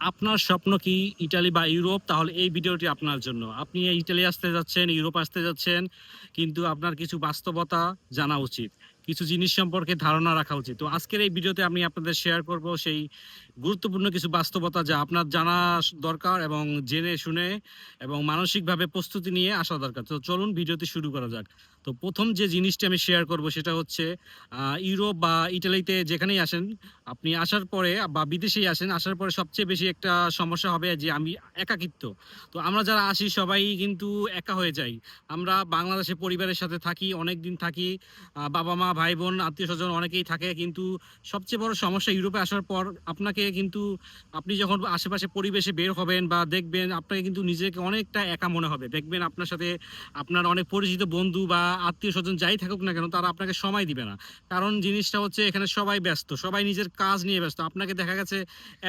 আপনার স্বপ্ন কি ইটালি বা ইউরোপ? তাহলে এই ভিডিওটি আপনার জন্য। আপনি ইটালি আসতে যাচ্ছেন, ইউরোপ আসতে যাচ্ছেন, কিন্তু আপনার কিছু বাস্তবতা জানা উচিত। কিছু জিনিস সম্পর্কে ধারণা রাখা উচিত। তো আজকের এই ভিডিওতে আমি আপনাদের শেয়ার করব সেই গুরুত্বপূর্ণ কিছু বাস্তবতা যা আপনার জানা দরকার এবং জেনে শুনে এবং মানসিকভাবে প্রস্তুতি নিয়ে আসা দরকার। তো চলুন ভিডিওটি শুরু করা যাক। তো প্রথম যে জিনিসটি আমি শেয়ার করব সেটা হচ্ছে ইউরোপ বা ইটালিতে যেখানেই আসেন, আপনি আসার পরে বা বিদেশেই আসেন, আসার পরে সবচেয়ে বেশি একটা সমস্যা হবে যে আমি একাকিত্ব। তো আমরা যারা আসি সবাই কিন্তু একা হয়ে যাই। আমরা বাংলাদেশে পরিবারের সাথে থাকি অনেক দিন থাকি বাবা মা, ভাই বোন, আত্মীয় স্বজন অনেকেই থাকে কিন্তু সবচেয়ে বড় সমস্যা ইউরোপে আসার পর আপনাকে কিন্তু, আপনি যখন আশেপাশে পরিবেশে বের হবেন বা দেখবেন, আপনাকে কিন্তু নিজেকে অনেকটা একা মনে হবে। দেখবেন আপনার সাথে আপনার অনেক পরিচিত বন্ধু বা আত্মীয় স্বজন যাই থাকুক না কেন, তারা আপনাকে সময় দিবে না। কারণ জিনিসটা হচ্ছে এখানে সবাই ব্যস্ত, সবাই নিজের কাজ নিয়ে ব্যস্ত। আপনাকে দেখা গেছে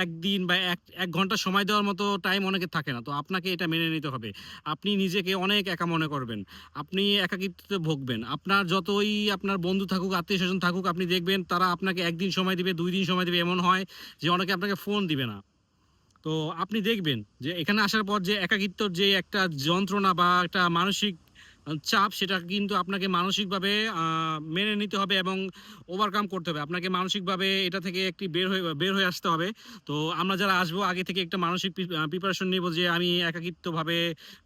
একদিন বা এক এক ঘণ্টা সময় দেওয়ার মতো টাইম অনেকে থাকে না, তো আপনাকে এটা মেনে নিতে হবে। আপনি নিজেকে অনেক একা মনে করবেন, আপনি একাকিত্বে ভুগবেন। আপনার যতই আপনার বন্ধু থাকুক আত্মীয় স্বজন থাকুক, আপনি দেখবেন তারা আপনাকে একদিন সময় দিবে, দুই দিন সময় দিবে, এমন হয় যে অনেকে আপনাকে ফোন দিবে না। তো আপনি দেখবেন যে এখানে আসার পর যে একাকিত্বর যে একটা যন্ত্রণা বা একটা মানসিক চাপ সেটা কিন্তু আপনাকে মানসিকভাবে মেনে নিতে হবে এবং ওভারকাম করতে হবে। আপনাকে মানসিকভাবে এটা থেকে একটি বের হয়ে বের হয়ে আসতে হবে। তো আমরা যারা আসব, আগে থেকে একটা মানসিক প্রিপারেশন নেব যে আমি একাকিত্বভাবে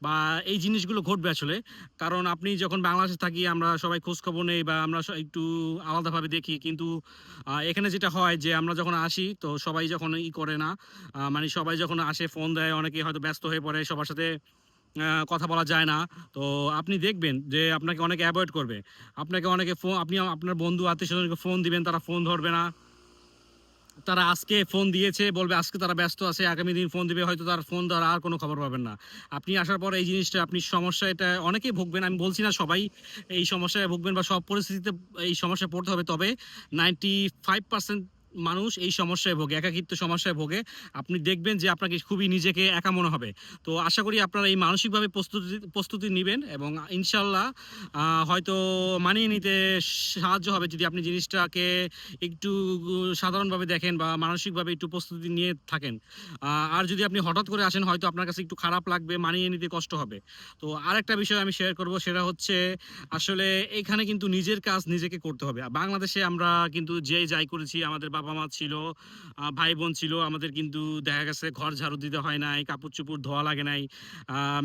বা এই জিনিসগুলো ঘটবে আসলে। কারণ আপনি যখন বাংলাদেশে থাকি, আমরা সবাই খোঁজখবর নেই বা আমরা একটু আলাদাভাবে দেখি। কিন্তু এখানে যেটা হয় যে আমরা যখন আসি, তো সবাই যখন ই করে না মানে সবাই যখন আসে ফোন দেয়, অনেকে হয়তো ব্যস্ত হয়ে পড়ে সবার সাথে। কথা বলা যায় না। তো আপনি দেখবেন যে আপনাকে অনেকে অ্যাভয়েড করবে। আপনাকে অনেকে ফোন আপনি আপনার বন্ধু, আত্মীয় স্বজনকে ফোন দিবেন, তারা ফোন ধরবে না। তারা আজকে ফোন দিয়েছে, বলবে আজকে তারা ব্যস্ত আছে, আগামী দিন ফোন দিবে, হয়তো তার ফোন দ্বারা আর কোনো খবর পাবেন না। আপনি আসার পর এই জিনিসটা, আপনি সমস্যা এটা অনেকেই ভুগবেন, আমি বলছি না সবাই এই সমস্যায় ভুগবেন বা সব পরিস্থিতিতে এই সমস্যায় পড়তে হবে, তবে নাইনটি ফাইভ পার্সেন্ট মানুষ এই সমস্যায় ভোগে, একাকিত্ব সমস্যায় ভোগে। আপনি দেখবেন যে আপনাকে খুবই নিজেকে একা মনে হবে। তো আশা করি আপনারা এই মানসিকভাবে প্রস্তুতি প্রস্তুতি নেবেন এবং ইনশাল্লাহ হয়তো মানিয়ে নিতে সাহায্য হবে যদি আপনি জিনিসটাকে একটু সাধারণভাবে দেখেন বা মানসিকভাবে একটু প্রস্তুতি নিয়ে থাকেন। আর যদি আপনি হঠাৎ করে আসেন, হয়তো আপনার কাছে একটু খারাপ লাগবে, মানিয়ে নিতে কষ্ট হবে। তো আরেকটা বিষয় আমি শেয়ার করব, সেটা হচ্ছে আসলে এখানে কিন্তু নিজের কাজ নিজেকে করতে হবে। বাংলাদেশে আমরা কিন্তু যে যাই করেছি, আমাদের বাবা মা ছিল ভাই বোন ছিল, আমাদের কিন্তু দেখা গেছে ঘর ঝাড়ু দিতে হয় নাই কাপড় চুপড় ধোয়া লাগে নাই।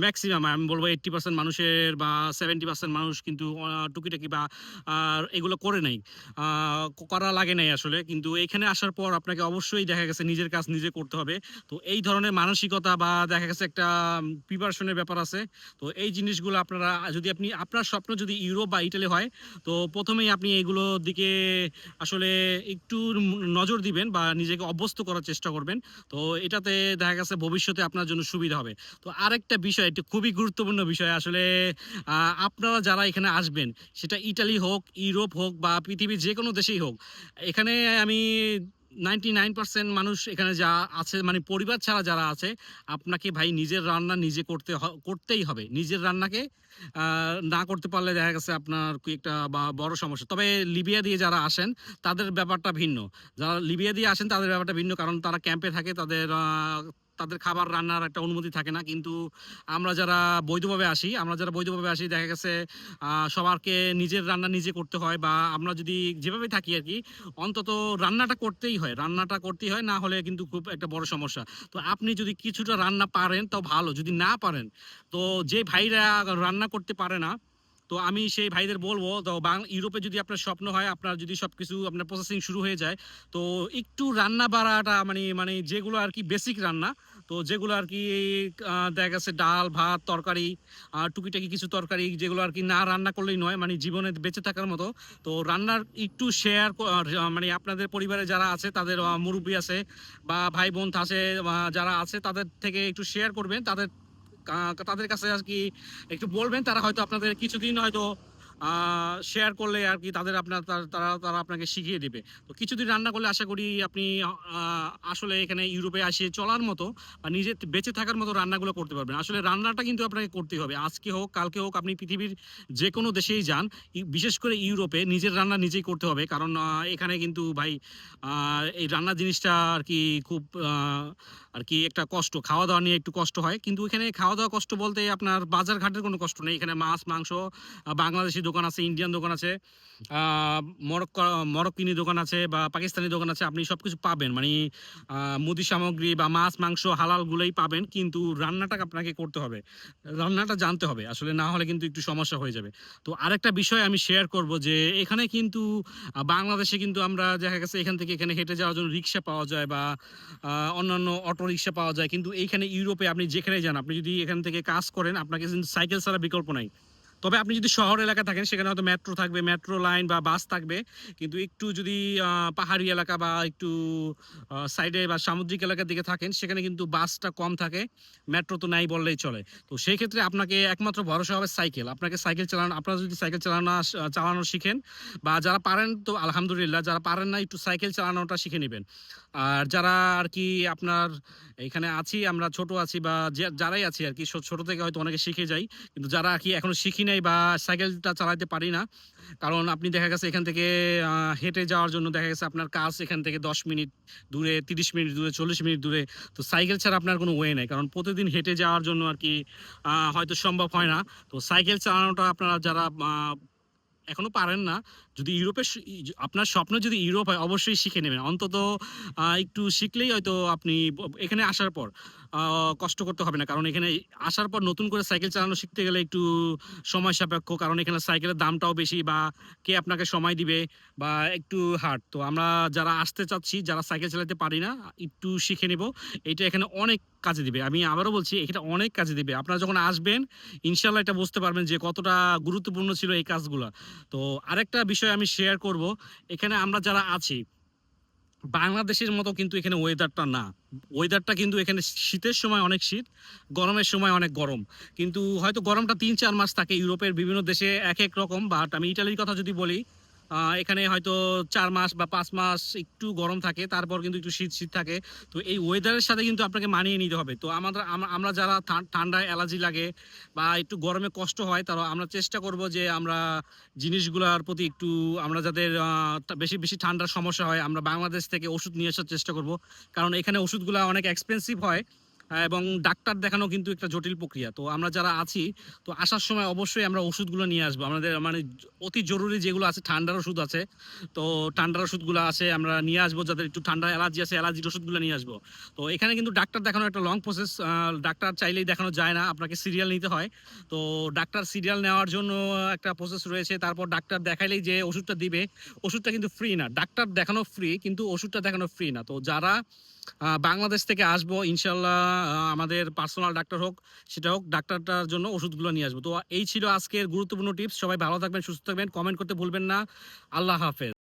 ম্যাক্সিমাম আমি বলব এইট্টি পার্সেন্ট মানুষের বা সেভেন্টি পার্সেন্ট মানুষ কিন্তু টুকিটাকি বা এগুলো করে নাই। করা লাগে নাই আসলে, কিন্তু এখানে আসার পর আপনাকে অবশ্যই দেখা গেছে নিজের কাজ নিজে করতে হবে। তো এই ধরনের মানসিকতা বা দেখা গেছে একটা প্রিপারেশনের ব্যাপার আছে। তো এই জিনিসগুলো আপনারা, যদি আপনি, আপনার স্বপ্ন যদি ইউরোপ বা ইটালি হয়, তো প্রথমেই আপনি এইগুলোর দিকে আসলে একটু নজর দিবেন বা নিজেকে অভ্যস্ত করার চেষ্টা করবেন। তো এটাতে দেখা গেছে ভবিষ্যতে আপনার জন্য সুবিধা হবে। তো আরেকটা বিষয় এটি খুবই গুরুত্বপূর্ণ বিষয় আসলে আপনারা যারা এখানে আসবেন, সেটা ইটালি হোক, ইউরোপ হোক বা পৃথিবীর যে কোনো দেশেই হোক, এখানে আমি নাইনটি নাইন পার্সেন্ট মানুষ এখানে যা আছে মানে পরিবার ছাড়া যারা আছে, আপনাকে ভাই নিজের রান্না নিজে করতে করতেই হবে। নিজের রান্নাকে না করতে পারলে দেখা গেছে আপনার কি একটা বা, বড় সমস্যা। তবে লিবিয়া দিয়ে যারা আসেন, তাদের ব্যাপারটা ভিন্ন। যারা লিবিয়া দিয়ে আসেন, তাদের ব্যাপারটা ভিন্ন। কারণ তারা ক্যাম্পে থাকে, তাদের তাদের খাবার রান্নার একটা অনুমতি থাকে না। কিন্তু আমরা যারা বৈধভাবে আসি, আমরা যারা বৈধভাবে আসি, দেখা গেছে সবারকে নিজের রান্না নিজে করতে হয় বা আমরা যদি যেভাবে থাকি আর কি, অন্তত রান্নাটা করতেই হয়। রান্নাটা করতেই হয়, না হলে কিন্তু খুব একটা বড় সমস্যা। তো আপনি যদি কিছুটা রান্না পারেন তো ভালো। যদি না পারেন, তো যে ভাইরা রান্না করতে পারে না তো আমি সেই ভাইদের বলব, তো ইউরোপে যদি আপনার স্বপ্ন হয়, আপনার যদি সব কিছু আপনার প্রসেসিং শুরু হয়ে যায়, তো একটু রান্না বাড়াটা মানে মানে যেগুলো আর কি বেসিক রান্না, তো যেগুলো আর কি দেখা গেছে ডাল, ভাত, তরকারি টুকিটাকি কিছু তরকারি, যেগুলো আর কি না রান্না করলেই নয় মানে জীবনে বেঁচে থাকার মতো, তো রান্নার একটু শেয়ার মানে আপনাদের পরিবারে যারা আছে, তাদের মুরব্বী আছে, বা ভাই বোন আছে যারা আছে, তাদের থেকে একটু শেয়ার করবেন, তাদের তাদের কাছে আর কি একটু বলবেন তারা হয়তো আপনাদের কিছুদিন হয়তো শেয়ার করলে আর কি তাদের আপনার, তারা তারা আপনাকে শিখিয়ে দেবে। তো কিছুদিন রান্না করলে আশা করি আপনি আসলে এখানে ইউরোপে আসে চলার মতো বা নিজে বেঁচে থাকার মতো রান্নাগুলো করতে পারবেন। আসলে রান্নাটা কিন্তু আপনাকে করতে হবে। আজকে হোক, কালকে হোক, আপনি পৃথিবীর যে কোনো দেশেই যান বিশেষ করে ইউরোপে নিজের রান্না নিজেই করতে হবে। কারণ এখানে কিন্তু ভাই এই রান্না জিনিসটা আর কি খুব আর কি একটা কষ্ট। খাওয়া দাওয়া নিয়ে একটু কষ্ট হয়। কিন্তু এখানে খাওয়া দাওয়া কষ্ট বলতে আপনার বাজার ঘাটের কোনো কষ্ট নেই। এখানে মাছ, মাংস বাংলাদেশি দোকান আছে ইন্ডিয়ান দোকান আছে আহ, মরক্ক মরক্কিনি দোকান আছে বা পাকিস্তানি দোকান আছে আপনি সব কিছু পাবেন। মানে মুদি সামগ্রী বা মাছ মাংস হালালগুলোই পাবেন কিন্তু রান্নাটা আপনাকে করতে হবে। রান্নাটা জানতে হবে আসলে না হলে কিন্তু একটু সমস্যা হয়ে যাবে। তো আরেকটা বিষয় আমি শেয়ার করব যে এখানে কিন্তু বাংলাদেশে কিন্তু আমরা দেখা গেছে এখান থেকে এখানে হেঁটে যাওয়ার জন্য রিক্সা পাওয়া যায় বা অন্যান্য অটো রিক্সা পাওয়া যায়। কিন্তু এইখানে ইউরোপে আপনি যেখানে যান আপনি যদি এখান থেকে কাজ করেন আপনাকে কিন্তু সাইকেল ছাড়া বিকল্প নাই। তবে আপনি যদি শহর এলাকা থাকেন, সেখানে হয়তো মেট্রো থাকবে মেট্রো লাইন বা বাস থাকবে। কিন্তু একটু যদি পাহাড়ি এলাকা বা একটু সাইডে বা সামুদ্রিক এলাকার দিকে থাকেন, সেখানে কিন্তু বাসটা কম থাকে। মেট্রো তো নাই বললেই চলে। তো সেই ক্ষেত্রে আপনাকে একমাত্র ভরসা হবে সাইকেল আপনাকে সাইকেল চালানো, আপনারা যদি সাইকেল চালানো চালানো শিখেন বা যারা পারেন, তো আলহামদুলিল্লাহ, যারা পারেন না, একটু সাইকেল চালানোটা শিখে নেবেন। আর যারা আর কি আপনার এখানে আছি, আমরা ছোট আছি বা যারাই আছি আর কি ছোট থেকে হয়তো অনেকে শিখে যাই কিন্তু যারা আর কি এখনও শিখি নাই বা সাইকেলটা চালাতে পারি না। কারণ আপনি দেখা গেছে এখান থেকে হেঁটে যাওয়ার জন্য দেখা গেছে আপনার কাজ এখান থেকে দশ মিনিট দূরে তিরিশ মিনিট দূরে চল্লিশ মিনিট দূরে। তো সাইকেল ছাড়া আপনার কোনো ওয়ে নেই। কারণ প্রতিদিন হেঁটে যাওয়ার জন্য আর কি হয়তো সম্ভব হয় না। তো সাইকেল চালানোটা আপনারা যারা আহ, এখনও পারেন না যদি ইউরোপের আপনার স্বপ্ন যদি ইউরোপ হয় অবশ্যই শিখে নেবেন। অন্তত একটু শিখলেই হয়তো আপনি এখানে আসার পর। কষ্ট করতে হবে না। কারণ এখানে আসার পর নতুন করে সাইকেল চালানো শিখতে গেলে একটু সময় সাপেক্ষ। কারণ এখানে সাইকেলের দামটাও বেশি বা কে আপনাকে সময় দিবে বা একটু হার্ড। তো আমরা যারা আসতে চাচ্ছি, যারা সাইকেল চালাতে পারি না, একটু শিখে নেব। এটা এখানে অনেক কাজে দিবে। আমি আবারও বলছি এটা অনেক কাজে দিবে। আপনারা যখন আসবেন ইনশাল্লাহ এটা বুঝতে পারবেন যে কতটা গুরুত্বপূর্ণ ছিল এই কাজগুলো। তো আরেকটা বিষয় আমি শেয়ার করব। এখানে আমরা যারা আছি বাংলাদেশের মতো কিন্তু এখানে ওয়েদারটা না। ওয়েদারটা কিন্তু এখানে শীতের সময় অনেক শীত, গরমের সময় অনেক গরম। কিন্তু হয়তো গরমটা তিন চার মাস থাকে, ইউরোপের বিভিন্ন দেশে এক এক রকম বাট আমি ইটালির কথা যদি বলি এখানে হয়তো চার মাস বা পাঁচ মাস একটু গরম থাকে, তারপর কিন্তু একটু শীত শীত থাকে। তো এই ওয়েদারের সাথে কিন্তু আপনাকে মানিয়ে নিতে হবে। তো আমাদের আমরা যারা ঠান্ডায় অ্যালার্জি লাগে বা একটু গরমে কষ্ট হয়, তারা, আমরা চেষ্টা করব যে আমরা জিনিসগুলোর প্রতি একটু, আমরা যাদের বেশি বেশি ঠান্ডার সমস্যা হয়, আমরা বাংলাদেশ থেকে ওষুধ নিয়ে আসার চেষ্টা করব। কারণ এখানে ওষুধগুলো অনেক এক্সপেন্সিভ হয়। এবং ডাক্তার দেখানো কিন্তু একটা জটিল প্রক্রিয়া। তো আমরা যারা আছি, তো আসার সময় অবশ্যই আমরা ওষুধগুলো নিয়ে আসব। আমাদের মানে অতি জরুরি যেগুলো আছে, ঠান্ডার ওষুধ আছে, তো ঠান্ডার ওষুধগুলো আছে আমরা নিয়ে আসব, যাদের একটু ঠান্ডা অ্যালার্জি আছে, অ্যালার্জির ওষুধগুলো নিয়ে আসব। তো এখানে কিন্তু ডাক্তার দেখানো একটা লং প্রসেস ডাক্তার চাইলেই দেখানো যায় না, আপনাকে সিরিয়াল নিতে হয়। তো ডাক্তার সিরিয়াল নেওয়ার জন্য একটা প্রসেস রয়েছে, তারপর ডাক্তার দেখাইলেই যে ওষুধটা দিবে, ওষুধটা কিন্তু ফ্রি না। ডাক্তার দেখানো ফ্রি কিন্তু ওষুধটা দেখানো ফ্রি না। তো যারা বাংলাদেশ থেকে আসব, ইনশাল্লাহ আমাদের পার্সোনাল ডাক্তার হোক, সেটা হোক, ডাক্তারটার জন্য ওষুধগুলো নিয়ে আসব। তো এই ছিল আজকের গুরুত্বপূর্ণ টিপস সবাই ভালো থাকবেন, সুস্থ থাকবেন কমেন্ট করতে ভুলবেন না। আল্লাহ হাফেজ।